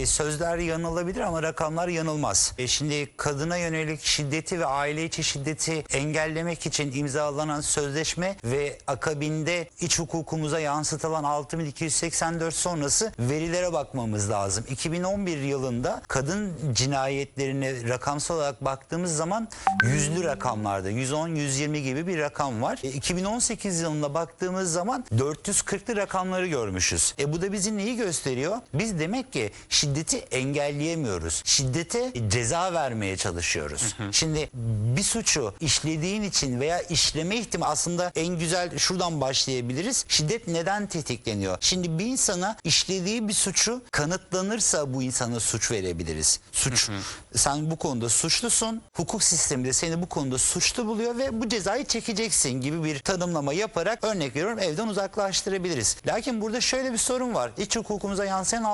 e, sözler yanılabilir ama rakamlar yanılmaz. E, şimdi kadına yönelik şiddeti ve aile içi şiddeti engellemek için imzalanan sözleşme ve akabinde iç hukukumuza yansıtılan 6284 sonrası verilere bakmamız lazım. 2011 yılında kadın cinayetlerine rakamsal olarak baktığımız zaman yüzlü rakamlarda 110-120 gibi bir rakam var. E, 2018 yılında baktığımız zaman 440'lı rakamları görmüşüz. E bu da bizi neyi gösteriyor? Biz demek ki şiddeti engelleyemiyoruz. Şiddete ceza vermeye çalışıyoruz. Şimdi bir suçu işlediğin için veya işleme ihtimali aslında en güzel şuradan başlayabiliriz. Şiddet neden tetikleniyor? Şimdi bir insana işlediği bir suçu kanıtlanırsa bu insana suç verebiliriz. Suç. Sen bu konuda suçlusun. Hukuk sistemi de seni bu konuda suçlu buluyor ve bu cezayı çekeceksin gibi bir tanımlama yaparak örnek veriyorum evden uzaklaştırabiliriz. Lakin burada şöyle bir sorun var. İç hukukumuza yansıyan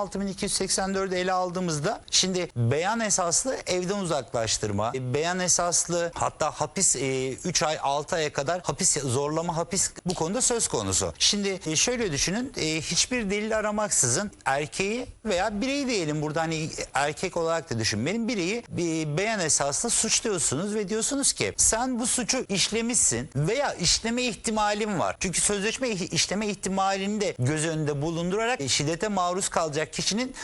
6284'ü ele aldığımızda şimdi beyan esaslı evden uzaklaştırma, e, beyan esaslı hatta hapis 3 ay 6 aya kadar hapis zorlama hapis bu konuda söz konusu. Şimdi e, şöyle düşünün e, hiçbir delil aramaksızın erkeği veya bireyi diyelim burada hani erkek olarak da düşünmeyin bireyi bir beyan esaslı suçluyorsunuz ve diyorsunuz ki sen bu suçu işlemişsin veya işleme ihtimalin var. Çünkü sözleşme işleme ihtimalini de göz önünde bulundurarak e, şiddete maruz kalacak kişinin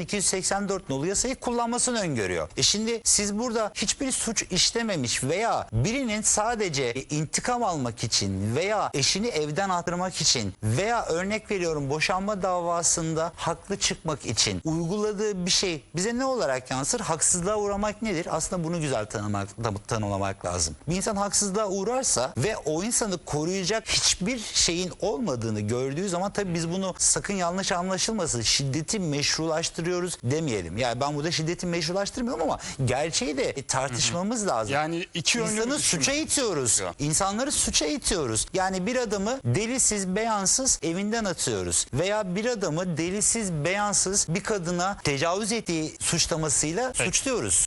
6284 nolu yasayı kullanmasını öngörüyor. E şimdi siz burada hiçbir suç işlememiş veya birinin sadece e, intikam almak için veya eşini evden attırmak için veya örnek veriyorum boşanma davasında haklı çıkmak için uyguladığı bir şey bize ne olarak yansır? Haksızlığa uğramak nedir? Aslında bunu güzel tanımak, tanı- tanımlamak lazım. Bir insan haksızlığa uğrarsa ve o insanı koruyacak hiçbir şeyin olmadığını gördüğü zaman tabii biz bunu sakın yanlış anlaşılmasın şiddeti meşrulaştırıyoruz demeyelim. Yani ben burada şiddeti meşrulaştırmıyorum ama gerçeği de e, tartışmamız lazım. Yani iki İnsanı suça itiyoruz. İnsanları suça itiyoruz. Yani bir adamı delisiz, beyansız evinden atıyoruz. Veya bir adamı delisiz, beyansız bir kadına tecavüz ettiği suçlamasıyla suçluyoruz.